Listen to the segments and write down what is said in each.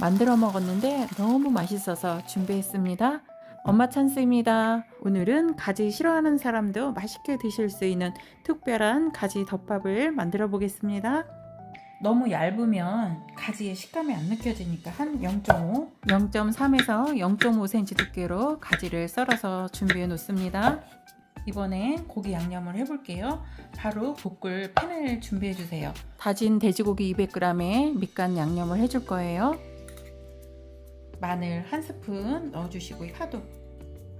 만들어 먹었는데 너무 맛있어서 준비했습니다. 엄마 찬스입니다. 오늘은 가지 싫어하는 사람도 맛있게 드실 수 있는 특별한 가지 덮밥을 만들어 보겠습니다. 너무 얇으면 가지의 식감이 안 느껴지니까 한 0.5, 0.3에서 0.5cm 두께로 가지를 썰어서 준비해 놓습니다. 이번엔 고기 양념을 해볼게요. 바로 볶을 팬을 준비해 주세요. 다진 돼지고기 200g에 밑간 양념을 해줄 거예요. 마늘 한 스푼 넣어주시고 파도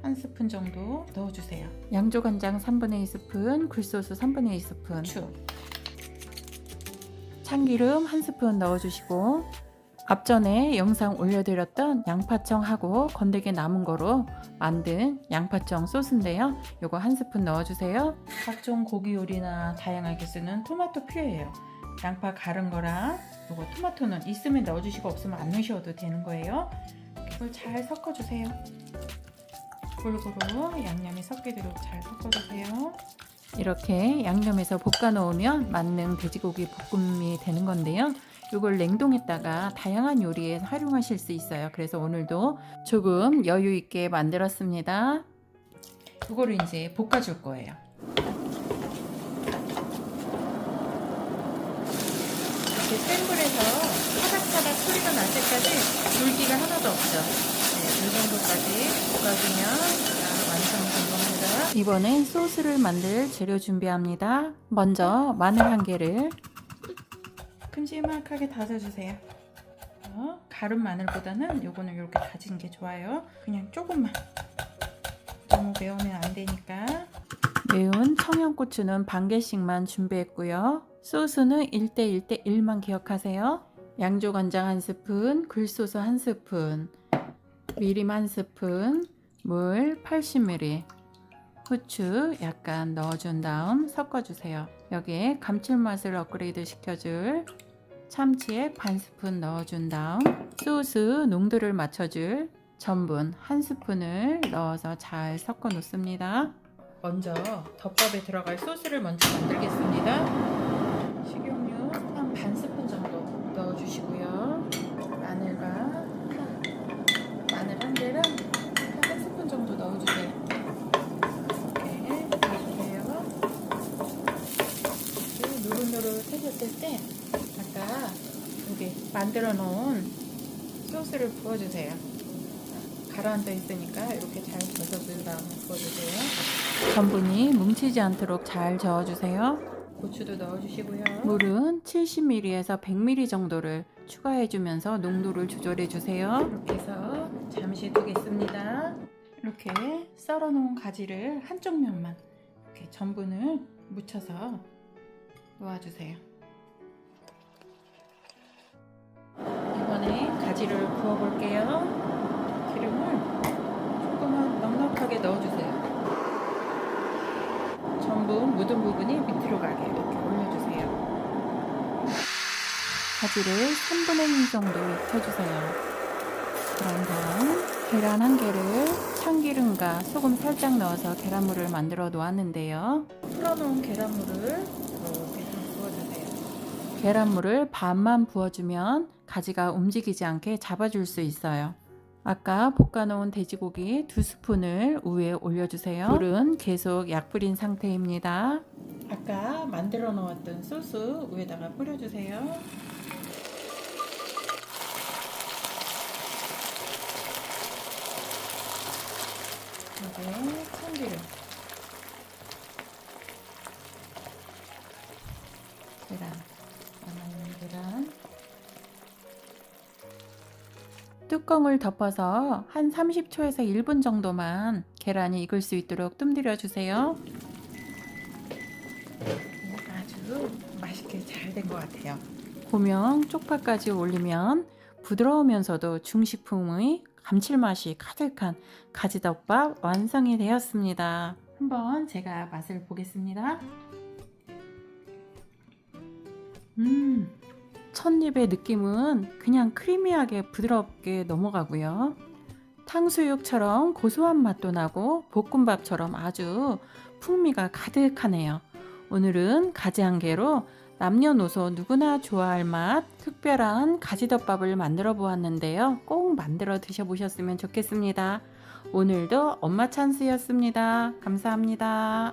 한 스푼 정도 넣어주세요. 양조간장 3분의 2스푼, 굴소스 3분의 2스푼, 추 참기름 한 스푼 넣어주시고 앞전에 영상 올려드렸던 양파청하고 건더기 남은 거로 만든 양파청 소스인데요. 요거 한 스푼 넣어주세요. 각종 고기 요리나 다양하게 쓰는 토마토 퓨예요. 양파 가른 거랑 요거 토마토는 있으면 넣어주시고 없으면 안 넣으셔도 되는 거예요. 이걸 잘 섞어주세요. 골고루 양념이 섞이도록 잘 섞어주세요. 이렇게 양념해서 볶아 놓으면 만능 돼지고기 볶음이 되는 건데요. 이걸 냉동했다가 다양한 요리에 활용하실 수 있어요. 그래서 오늘도 조금 여유 있게 만들었습니다. 이거를 이제 볶아줄 거예요. 이렇게 센 불에서 타닥타닥 소리가 날 때까지 물기가 하나도 없죠. 네, 이 정도까지 볶아주면 완성 된 겁니다. 이번엔 소스를 만들 재료 준비합니다. 먼저 마늘 한 개를 큼지막하게 다져주세요. 어, 가른 마늘보다는 요거는 이렇게 다진 게 좋아요. 그냥 조금만. 너무 매우면 안 되니까. 매운 청양고추는 반 개씩만 준비했고요. 소스는 1대 1대 1만 기억하세요. 양조간장 한 스푼, 굴소스 한 스푼, 미림 한 스푼, 물 80ml, 후추 약간 넣어준 다음 섞어주세요. 여기에 감칠맛을 업그레이드 시켜줄 참치액 반 스푼 넣어준 다음 소스 농도를 맞춰줄 전분 한 스푼을 넣어서 잘 섞어 놓습니다. 먼저 덮밥에 들어갈 소스를 먼저 만들겠습니다. 식용유 한 반 스푼 정도 넣어 주시고요. 마늘과 마늘 한 개랑 한 스푼 정도 넣어주세요. 이렇게 넣어주세요. 이렇게 노릇노릇해졌을 때 아까 여기 만들어 놓은 소스를 부어주세요. 가라앉아 있으니까 이렇게 잘 저어준 다음에 부어주세요. 전분이 뭉치지 않도록 잘 저어주세요. 고추도 넣어주시고요. 물은 70ml에서 100ml 정도를 추가해주면서 농도를 조절해주세요. 이렇게 해서 잠시 두겠습니다. 이렇게 썰어놓은 가지를 한쪽 면만 이렇게 전분을 묻혀서 놓아주세요. 이번에 가지를 구워볼게요. 기름을 조금만 넉넉하게 넣어주세요. 전분 묻은 부분이 밑으로 가게 이렇게 올려주세요. 가지를 3분의 1 정도 익혀주세요. 그런 다음 계란 한 개를 참기름과 소금 살짝 넣어서 계란물을 만들어 놓았는데요. 풀어놓은 계란물을 이렇게 좀 부어주세요. 계란물을 반만 부어주면 가지가 움직이지 않게 잡아줄 수 있어요. 아까 볶아놓은 돼지고기 두 스푼을 위에 올려주세요. 물은 계속 약불인 상태입니다. 아까 만들어 놓았던 소스 위에다가 뿌려주세요. 이제 참기름. 계란. 남아있는 계란. 뚜껑을 덮어서 한 30초에서 1분 정도만 계란이 익을 수 있도록 뜸들여 주세요. 아주 맛있게 잘 된 것 같아요. 고명 쪽파까지 올리면 부드러우면서도 중식풍의 감칠맛이 가득한 가지덮밥 완성이 되었습니다. 한번 제가 맛을 보겠습니다. 음, 첫입의 느낌은 그냥 크리미하게 부드럽게 넘어가고요. 탕수육처럼 고소한 맛도 나고 볶음밥처럼 아주 풍미가 가득하네요. 오늘은 가지 한 개로 남녀노소 누구나 좋아할 맛 특별한 가지덮밥을 만들어 보았는데요. 꼭 만들어 드셔보셨으면 좋겠습니다. 오늘도 엄마 찬스였습니다. 감사합니다.